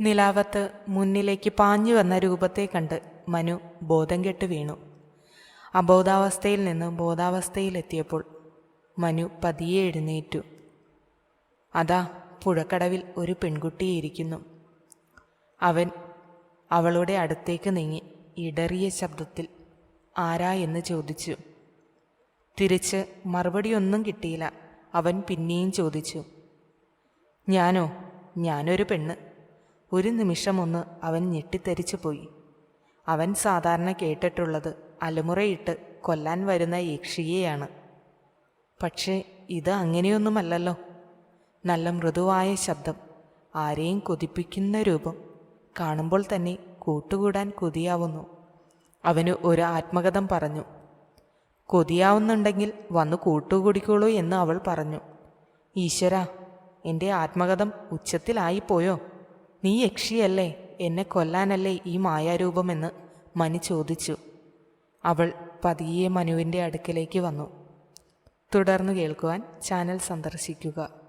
നിലാവത്ത് മുന്നിലേക്ക് പാഞ്ഞു വന്ന രൂപത്തെ കണ്ട് മനു ബോധം കെട്ട് വീണു. അബോധാവസ്ഥയിൽ നിന്ന് ബോധാവസ്ഥയിലെത്തിയപ്പോൾ മനു പതിയെ എഴുന്നേറ്റു. അതാ പുഴക്കടവിൽ ഒരു പെൺകുട്ടിയിരിക്കുന്നു അവൻ അവളുടെ അടുത്തേക്ക് നീങ്ങി ഇടറിയ ശബ്ദത്തിൽ ആരാ? എന്ന് ചോദിച്ചു. തിരിച്ച് മറുപടിയൊന്നും കിട്ടിയില്ല. അവൻ പിന്നെയും ചോദിച്ചു. ഞാനോ? ഞാനൊരു പെണ്ണ്. ഒരു നിമിഷമൊന്ന് അവൻ ഞെട്ടിത്തെരിച്ചു പോയി. അവൻ സാധാരണ കേട്ടിട്ടുള്ളത് അലമുറയിട്ട് കൊല്ലാൻ വരുന്ന യക്ഷിയെയാണ്. പക്ഷേ ഇത് അങ്ങനെയൊന്നുമല്ലല്ലോ. നല്ല മൃദുവായ ശബ്ദം ആരെയും കൊതിപ്പിക്കുന്ന രൂപം കാണുമ്പോൾ തന്നെ കൂട്ടുകൂടാൻ കൊതിയാവുന്നു. അവന് ഒരു ആത്മകഥം പറഞ്ഞു. കൊതിയാവുന്നുണ്ടെങ്കിൽ വന്ന് കൂട്ടുകൂടിക്കോളൂ എന്ന് അവൾ പറഞ്ഞു. ഈശ്വര എന്റെ ആത്മകഥം ഉച്ചത്തിലായിപ്പോയോ? നീ യക്ഷിയല്ലേ? എന്നെ കൊല്ലാനല്ലേ ഈ മായാരൂപമെന്ന് മനു ചോദിച്ചു. അവൾ പതിയെ മനുവിന്റെ അടുക്കലേക്ക് വന്നു. തുടർന്ന് കേൾക്കുവാൻ ചാനൽ സന്ദർശിക്കുക.